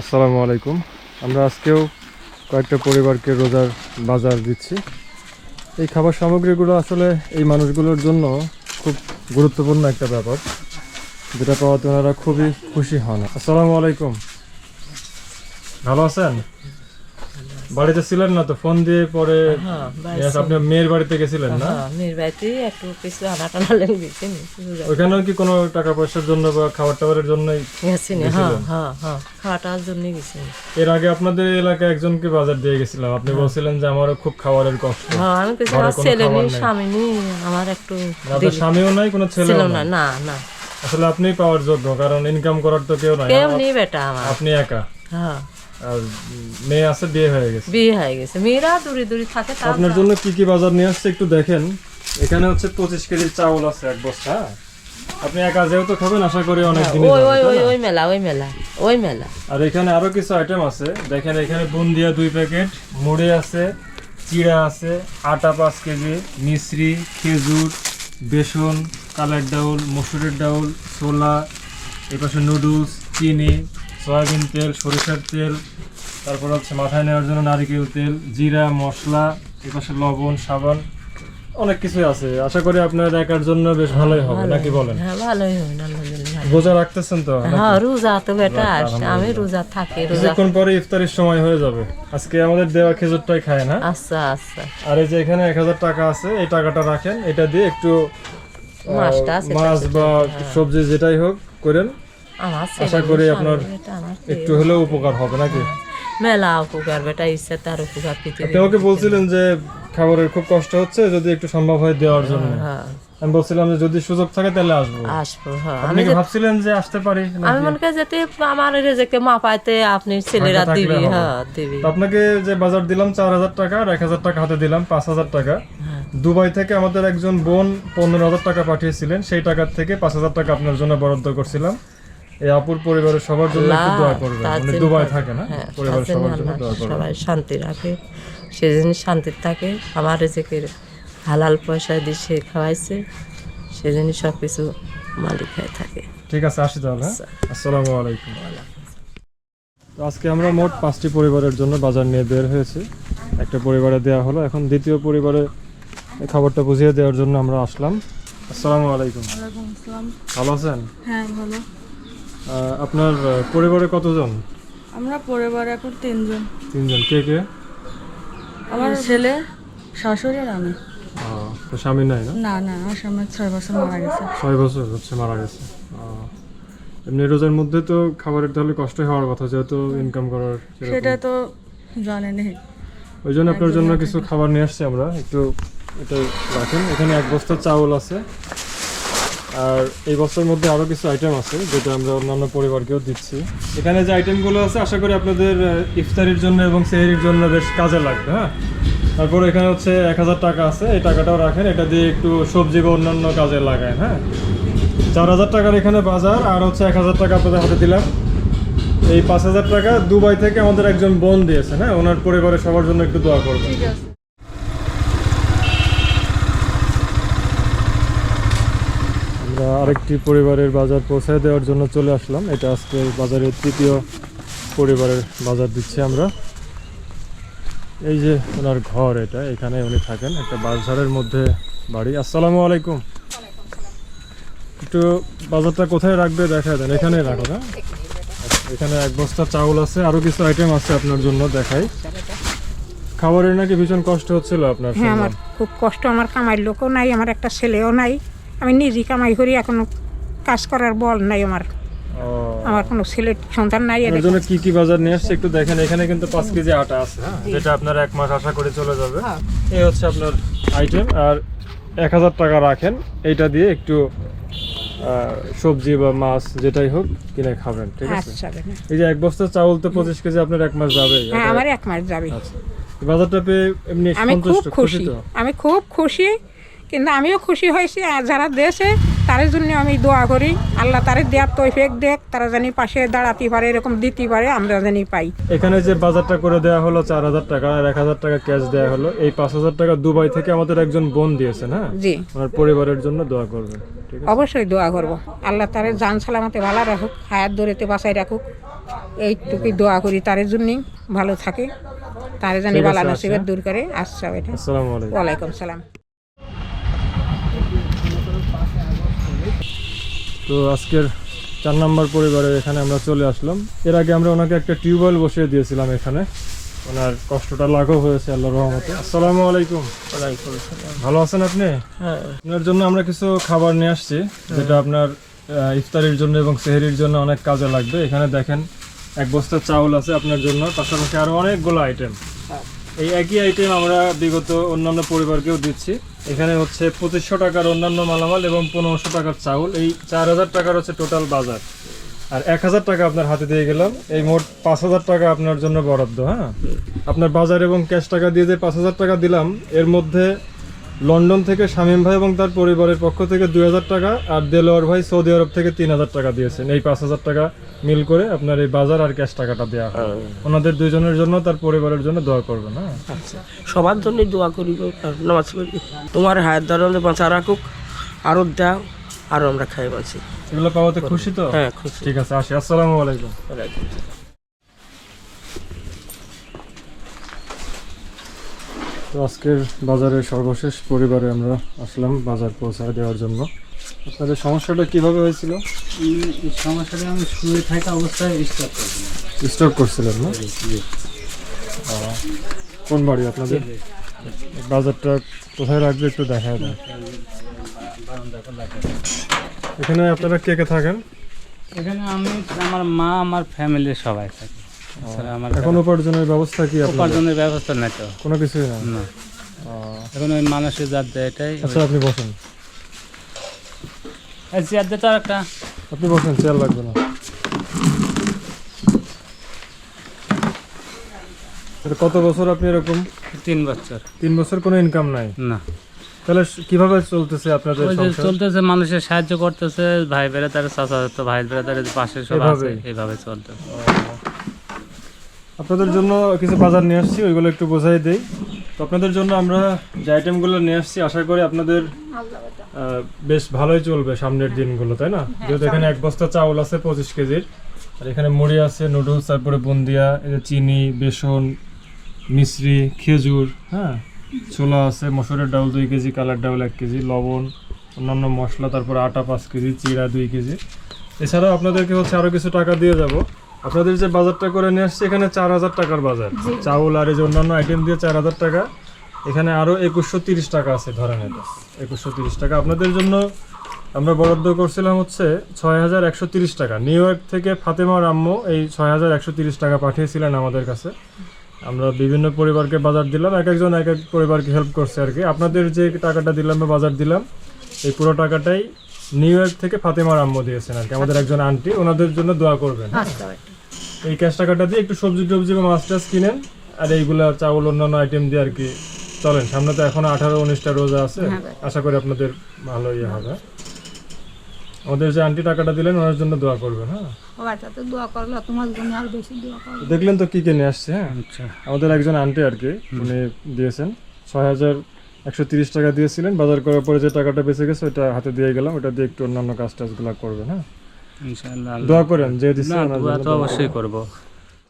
আসসালামু আলাইকুম। আমরা আজকেও কয়েকটা পরিবারকে রোজার বাজার দিচ্ছি। এই খাবার সামগ্রীগুলো আসলে এই মানুষগুলোর জন্য খুব গুরুত্বপূর্ণ একটা ব্যাপার, যেটা পাওয়াতে ওনারা খুবই খুশি হন। আসসালামু আলাইকুম। ভালো আছেন? বাড়িতে ছিলেন না তো ফোন দিয়ে পরে হ্যাঁ, আপনি মেয়ের বাড়িতে গেছিলেন না? হ্যাঁ মেয়ের বাড়িতে একটু কিছু আনা টানা লেগে গেছে নি কি কোনো টাকা পয়সার জন্য বা খাবার টাবারের জন্যই গেছি নি হ্যাঁ হ্যাঁ হ্যাঁ খাওয়াটার জন্য গেছি নি। এর আগে আপনাদের এলাকায় একজনকে বাজার দিয়ে গেছিলাম। আপনি বলছিলেন যে আমারও খুব খাবারের কষ্ট। হ্যাঁ আমি কিছু ছেলে নেই। স্বামী নেই আমার একটু আপনার স্বামীও নাই কোনো ছিল ছেলেও না না না। আসলে আপনি পাওয়ার যোগ্য কারণ ইনকাম করার তো কেউ নাই। কেউ নেই বেটা আমার। আপনি একা? হ্যাঁ। আর মেয়ে আছে বিয়ে হয়ে গেছে। বিয়ে হয়ে গেছে। মেয়েরা দূরে দূরে থাকে আপনার জন্য কি কি বাজার নিয়ে আসছে একটু দেখেন। এখানে হচ্ছে পঁচিশ কেজি চাউল আছে এক বস্তা। হ্যাঁ? আপনি একা যেহেতু খাবেন আশা করি অনেক জিনিস ওই ওই ওই ওই মেলা ওই মেলা ওই মেলা। আর এখানে আরও কিছু আইটেম আছে। দেখেন এখানে বুন্দিয়া দুই প্যাকেট মুড়ি আছে চিড়া আছে আটা পাঁচ কেজি মিশ্রি খেজুর বেসন কালের ডাউল মসুরের ডাউল ছোলা এপাশে নুডলস চিনি সয়াবিন তেল সরিষার তেল তারপর হচ্ছে মাথায় নেওয়ার জন্য নারিকেল তেল জিরা মশলা এপাশে লবণ সাবান অনেক কিছুই আছে। আশা করি আপনার একার জন্য বেশ ভালোই হবে নাকি বলেন? হ্যাঁ ভালোই হয় আলহামদুলিল্লাহ। রোজা রাখতেছেন তো? হ্যাঁ রোজা তো বেটা আমি রোজা থাকি রোজা পরে ইফতারের সময় হয়ে যাবে। আজকে আমাদের দেওয়া খেজুরটাই খায় না? আচ্ছা আচ্ছা। আর এই যে এখানে এক হাজার টাকা আছে এই টাকাটা রাখেন। এটা দিয়ে একটু মাছ বা সবজি যেটাই হোক করেন। আশা করি আপনার একটু হলেও উপকার হবে নাকি? মেলা উপকার বেটা ইচ্ছে তার উপকার পৃথিবী বলছিলেন যে খাবারের খুব কষ্ট হচ্ছে যদি একটু সম্ভব হয় দেওয়ার জন্য। হ্যাঁ। আমি বলছিলাম যে যদি সুযোগ থাকে তাহলে আসব। আসব হ্যাঁ। আপনি কি ভাবছিলেন যে আসতে পারি আমি মনে করি যেতে আমার রেজেকে মা পাইতে আপনি ছেলেরা দিবি হ্যাঁ দিবি। আপনাকে যে বাজার দিলাম চার হাজার টাকা আর এক হাজার টাকা হাতে দিলাম পাঁচ হাজার টাকা। হ্যাঁ। দুবাই থেকে আমাদের একজন বোন পনেরো হাজার টাকা পাঠিয়েছিলেন সেই টাকার থেকে পাঁচ হাজার টাকা আপনার জন্য বরাদ্দ করছিলাম। এই আপুর পরিবারের সবার জন্য একটু দোয়া করবেন। উনি দুবাই থাকে না? হ্যাঁ, পরিবারের সবার জন্য দোয়া করবেন সবাই শান্তি রাখে। সেদিন শান্তি থাকে আমার রেজেকে হালাল পয়সা দিয়ে সে খাওয়াইছে। সেদিনই সব কিছু মালিক হয়ে থাকে। ঠিক আছে আসি তাহলে হ্যাঁ? আচ্ছা। আসসালামু আলাইকুম। তো আজকে আমরা মোট পাঁচটি পরিবারের জন্য বাজার নিয়ে বের হয়েছি। একটা পরিবারে দেওয়া হলো। এখন দ্বিতীয় পরিবারে খাবারটা বুঝিয়ে দেওয়ার জন্য আমরা আসলাম। আসসালামু আলাইকুম। ভালো আছেন? হ্যাঁ ভালো। আপনার পরিবারে কতজন? আমরা পরিবারে এখন তিনজন। তিনজন। কে কে? আমার ছেলে শাশুড়ি আর আমি। তো স্বামী নাই না? না না আমার স্বামী ছয় বছর মারা গেছে। ছয় বছর হচ্ছে মারা গেছে। এমনি রোজার মধ্যে তো খাবারের তাহলে কষ্ট হওয়ার কথা যেহেতু ইনকাম করার সেটা তো জানেনি ওই জন্য আপনার জন্য কিছু খাবার নিয়ে আসছি আমরা। একটু এটা রাখেন। এখানে এক বস্তা চাউল আছে। আর এই বস্তার মধ্যে আরও কিছু আইটেম আছে, যেটা আমরা অন্যান্য পরিবারকেও দিচ্ছি। এখানে যে আইটেমগুলো আছে, আশা করি আপনাদের ইফতারির জন্য এবং সেহরির জন্য বেশ কাজে লাগবে হ্যাঁ? তারপর এখানে হচ্ছে এক হাজার টাকা আছে, এই টাকাটাও রাখেন, এটা দিয়ে একটু সবজি বা অন্যান্য কাজে লাগায় হ্যাঁ? চার হাজার টাকার এখানে বাজার, আর হচ্ছে এক হাজার টাকা আপনাদের হাতে দিলাম। এই পাঁচ হাজার টাকা দুবাই থেকে আমাদের একজন বোন দিয়েছেন হ্যাঁ? ওনার পরিবারের সবার জন্য একটু দোয়া করবেন ঠিক আছে আমরা আরেকটি পরিবারের বাজার পৌঁছায় দেওয়ার জন্য চলে আসলাম। এটা আজকে বাজারের তৃতীয় পরিবারের বাজার দিচ্ছি আমরা। এই যে ওনার ঘর এটা এখানে উনি থাকেন একটা বাজারের মধ্যে বাড়ি। আসসালামু আলাইকুম। একটু বাজারটা কোথায় রাখবে দেখা দেন এখানেই রাখো না আচ্ছা, এখানে এক বস্তা চাউল আছে আরও কিছু আইটেম আছে আপনার জন্য দেখাই। খাবারের নাকি ভীষণ কষ্ট হচ্ছিল আপনার হ্যাঁ আমার খুব কষ্ট আমার কামাই লোকও নাই আমার একটা ছেলেও নাই। আমি নিজেই কামাই করি এখনও কাজ করার বল নাই আমার। আমার কোনো ছেলে সন্তান নাই আপনার জন্য কি কি বাজার নিয়ে আসছে একটু দেখেন এখানে কিন্তু পাঁচ কেজি আটা আছে হ্যাঁ? যেটা আপনার এক মাস আশা করে চলে যাবে। এই হচ্ছে আপনার আইটেম আর এক হাজার টাকা রাখেন এইটা দিয়ে একটু সবজি বা মাছ যেটাই হোক কিনে খাবেন ঠিক আছে? আচ্ছা এই যে এক বস্তা চাউল তো পঁচিশ কেজি আপনার এক মাস যাবে হ্যাঁ আমার এক মাস যাবে। আচ্ছা। বাজারটা পেয়ে এমনি সন্তুষ্ট খুশি। তো? আমি খুব খুশি কিন্তু আমিও খুশি হয়েছি। আর যারা দেশে তার জন্য আমি দোয়া করি। আল্লাহ তারে দেয়ার তৈফেক দেখ তারা জানি পাশে দাঁড়াতে পারে এরকম দিতে পারে আমরা জানি পাই। এখানে যে বাজারটা করে দেওয়া হলো চার হাজার টাকা আর এক হাজার টাকা ক্যাশ দেওয়া হলো এই পাঁচ হাজার টাকা দুবাই থেকে আমাদের একজন বোন দিয়েছেন হ্যাঁ জি। আমার পরিবারের জন্য দোয়া করবে অবশ্যই দোয়া করব। আল্লাহ তারে জান সালামতে ভালো রাখুক হায়াত দৌড়েতে বাঁচাই রাখুক। এইটুকুই দোয়া করি তার জন্যই ভালো থাকে। তারে জানি বালা আচ্ছা। নসিবের দূর করে। আসছে আসসালামু আলাইকুম। ওয়ালাইকুম সালাম। তো আজকের চার নম্বর পরিবারের এখানে আমরা চলে আসলাম। এর আগে আমরা ওনাকে একটা টিউবওয়েল বসিয়ে দিয়েছিলাম এখানে। ওনার কষ্টটা লাঘব হয়েছে আল্লাহ রহমতে। আসসালামু আলাইকুম। ভালো আছেন আপনি? হ্যাঁ। আপনার জন্য আমরা কিছু খাবার নিয়ে আসছি যেটা আপনার ইফতারির জন্য এবং সেহরির জন্য অনেক কাজে লাগবে। এখানে দেখেন এক বস্তা চাউল আছে আপনার জন্য পাশাপাশি আরও অনেকগুলো আইটেম এই একই আইটেম আমরা বিগত অন্যান্য পরিবারকেও দিচ্ছি। এখানে হচ্ছে পঁচিশশো টাকার অন্যান্য মালামাল এবং পনেরোশো টাকার চাউল। এই চার হাজার টাকার হচ্ছে টোটাল বাজার। আর এক হাজার টাকা আপনার হাতে দিয়ে গেলাম। এই মোট পাঁচ হাজার টাকা আপনার জন্য বরাদ্দ হ্যাঁ? আপনার বাজার এবং ক্যাশ টাকা দিয়ে যে পাঁচ হাজার টাকা দিলাম, এর মধ্যে লন্ডন থেকে শামীম ভাই এবং তার পরিবারের পক্ষ থেকে দুই হাজার টাকা আর দেলোয়ার ভাই সৌদি আরব থেকে তিন হাজার টাকা দিয়েছেন। এই পাঁচ হাজার টাকা মিল করে আপনার এই বাজার আর ক্যাশ টাকাটা দেওয়া হয়। ওনাদের দুইজনের জন্য তার পরিবারের জন্য দোয়া করবেন হ্যাঁ? সবার জন্যই দোয়া নামাজ পড়ি। তোমার হায়াত দ্বারা বাঁচা রাখুক আরও দাও আরও আমরা খাই বাঁচি। এগুলো পাওয়াতে খুশি তো? হ্যাঁ খুশি। ঠিক আছে আসি। আসসালামু আলাইকুম। তো আজকের বাজারের সর্বশেষ পরিবারে আমরা আসলাম বাজার পৌঁছায় দেওয়ার জন্য। আপনাদের সমস্যাটা কীভাবে হয়েছিল? এই সমস্যাটা আমি শুয়ে থাকা অবস্থায় স্টার্ট করেছিলাম। স্টক করছিলেন না? কোন বাড়ি আপনাদের? বাজারটা কোথায় রাখবে একটু দেখা দেয় এখানে আপনারা কে কে থাকেন? এখানে আমি আমার মা আমার ফ্যামিলির সবাই থাকি। এখন উপার্জনের ব্যবস্থা কি উপার্জনের ব্যবস্থা নাই তো। কোনো কিছুই না। এখন ওই মানুষের জাত দেয় এটাই। আচ্ছা আপনি বসেন। চেয়ার তো একটা। আপনি বসেন চেয়ার লাগবে না। কত বছর আপনি এরকম? তিন বছর। তিন বছর কোনো ইনকাম নাই? না। তাহলে কীভাবে চলতেছে আপনাদের সংসার? চলতেছে মানুষের সাহায্য করতেছে ভাই বেড়াতার চাচা তো ভাই বেড়াতার পাশে সব আছে। এইভাবে চলতেছে। আপনাদের জন্য কিছু বাজার নিয়ে আসছি ওইগুলো একটু বোঝাই দেই। তো আপনাদের জন্য আমরা যে আইটেমগুলো নিয়ে আসছি আশা করি আপনাদের বেশ ভালোই চলবে সামনের দিনগুলো তাই না? যেহেতু এখানে এক বস্তা চাউল আছে পঁচিশ কেজির আর এখানে মুড়ি আছে নুডলস তারপরে বুন্দিয়া চিনি বেসন মিশ্রি খেজুর হ্যাঁ? ছোলা আছে মসুরের ডাউল দুই কেজি কালার ডাউল এক কেজি লবণ অন্যান্য মশলা তারপরে আটা পাঁচ কেজি চিড়া দুই কেজি। এছাড়াও আপনাদেরকে হচ্ছে আরও কিছু টাকা দিয়ে যাব। আপনাদের যে বাজারটা করে নিয়ে আসছি এখানে চার হাজার টাকার বাজার। চাউল আর এই যে অন্যান্য আইটেম দিয়ে চার হাজার টাকা। এখানে আরও একুশশো তিরিশ টাকা আছে ধরেন এটা। একুশশো তিরিশ টাকা। আপনাদের জন্য আমরা বরাদ্দ করছিলাম হচ্ছে ছয় হাজার একশো তিরিশ টাকা। নিউ ইয়র্ক থেকে ফাতেমা রাম্মু এই ছয় হাজার একশো তিরিশ টাকা পাঠিয়েছিলেন আমাদের কাছে। আমরা বিভিন্ন পরিবারকে বাজার দিলাম। এক একজন এক এক পরিবারকে হেল্প করছে আর কি। আপনাদের যে টাকাটা দিলাম বা বাজার দিলাম এই পুরো টাকাটাই নিউ ইয়র্ক থেকে ফাতেমা রাম্মু দিয়েছেন আর কি। আমাদের একজন আন্টি ওনাদের জন্য দোয়া করবেন। হ্যাঁ? এই ক্যাশ টাকাটা দিয়ে একটু সবজি টবজি বা মাছ টাছ কিনেন আর এইগুলা চাউল অন্যান্য আইটেম দিয়ে আর কি চলেন। সামনে তো এখন আঠারো উনিশটা রোজা আছে। আশা করি আপনাদের ভালো ইয়ে হবে। আমাদের যে আন্টি টাকাটা দিলেন ওনার জন্য দোয়া করবেন হ্যাঁ? বাচ্চাতে দোয়া করলে তোমার জন্য আর বেশি দোয়া করবে দেখলেন তো কি কে নিয়ে আসছে হ্যাঁ? আচ্ছা। আমাদের একজন আন্টি আর কি উনি দিয়েছেন। ছয় হাজার একশো তিরিশ টাকা দিয়েছিলেন বাজার করার পরে যে টাকাটা বেঁচে গেছে ওটা হাতে দিয়ে গেলাম ওটা দিয়ে একটু অন্যান্য কাজ টাজগুলো করবেন হ্যাঁ? ইনশাআল্লাহ দোয়া করেন যে দিচ্ছে না ওনার দোয়া জন্য তো দোয়া অবশ্যই করব।